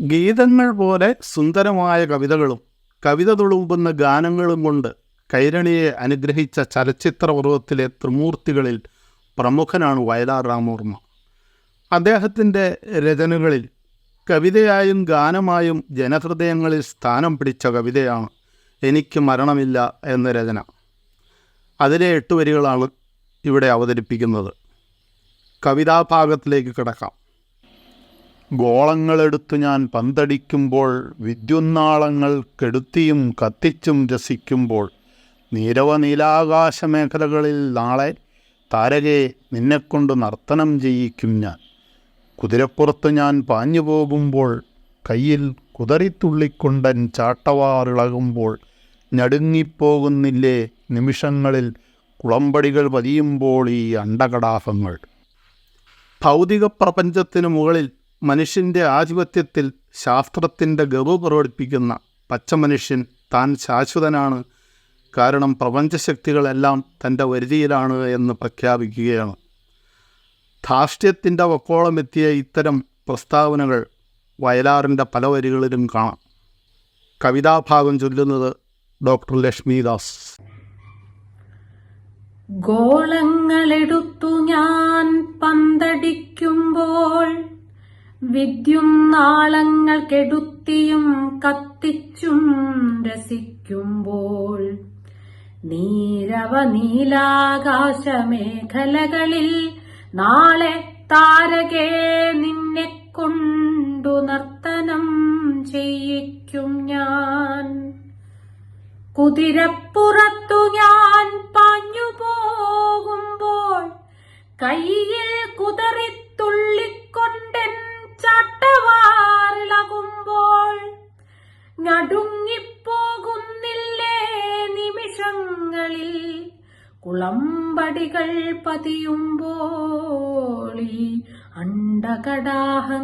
ഗീതങ്ങൾ പോലെ സുന്ദരമായ കവിതകളും കവിത തുളുമ്പുന്ന ഗാനങ്ങളും കൊണ്ട് കൈരണിയെ അനുഗ്രഹിച്ച ചലച്ചിത്ര പർവത്തിലെ ത്രിമൂർത്തികളിൽ പ്രമുഖനാണ് വയലാർ രാമവർമ്മ. അദ്ദേഹത്തിന്റെ രചനകളിൽ കവിതയായും ഗാനമായും ജനഹൃദയങ്ങളിൽ സ്ഥാനം പിടിച്ച കവിതയാണ് എനിക്ക് മരണമില്ല എന്ന രചന. അതിലെ എട്ട് വരികളാണ് ഇവിടെ അവതരിപ്പിക്കുന്നത്. കവിതാഭാഗത്തിലേക്ക് കിടക്കാം. ഗോളങ്ങളെടുത്തു ഞാൻ പന്തടിക്കുമ്പോൾ വിദ്യുന്നാളങ്ങൾ കെടുത്തിയും കത്തിച്ചും രസിക്കുമ്പോൾ നീരവ നീലാകാശ മേഖലകളിൽ നാളെ താരകെ നിന്നെക്കൊണ്ട് നർത്തനം ചെയ്യിക്കും ഞാൻ. കുതിരപ്പുറത്ത് ഞാൻ പാഞ്ഞു പോകുമ്പോൾ കയ്യിൽ കുതറിത്തുള്ളിക്കൊണ്ടൻ ചാട്ടവാറിളകുമ്പോൾ ഞടുങ്ങിപ്പോകുന്നില്ലേ നിമിഷങ്ങളിൽ കുളമ്പടികൾ പതിയുമ്പോൾ ഈ അണ്ടകടാഹങ്ങൾ ഭൗതിക പ്രപഞ്ചത്തിനു മുകളിൽ മനുഷ്യന്റെ ആധിപത്യത്തിൽ ശാസ്ത്രത്തിന്റെ ഗർവ് പ്രകടിപ്പിക്കുന്ന പച്ചമനുഷ്യൻ താൻ ശാശ്വതനാണ്. കാരണം പ്രപഞ്ചശക്തികളെല്ലാം തന്റെ വരുതിയിലാണ് എന്ന് പ്രഖ്യാപിക്കുകയാണ്. ധാർഷ്ട്യത്തിന്റെ വക്കോളമെത്തിയ ഇത്തരം പ്രസ്താവനകൾ വയലാറിന്റെ പല വരികളിലും കാണാം. കവിതാഭാഗം ചൊല്ലുന്നത് ഡോക്ടർ ലക്ഷ്മിദാസ്. ഗോളങ്ങളെടുത്തു ഞാൻ പന്തടിക്കുമ്പോൾ വിദ്യുന്നാളങ്ങൾ കെടുത്തിയും കത്തിച്ചും രസിക്കുമ്പോൾ നീരവ നീലാകാശ മേഖലകളിൽ നാളെ താരകേ നിന്നെ കൊണ്ടു നർത്തനം ചെയ്യിക്കും ഞാൻ. കുതിരപ്പുറത്തു ഞാൻ പാഞ്ഞു പോകുമ്പോൾ കയ്യിൽ കുതറിത്തുള്ളിക്കൊണ്ടൻ നിമിഷങ്ങളിൽ കുളമ്പടികൾ പതിയുമ്പോൾ അണ്ടകടാഹങ്ങൾ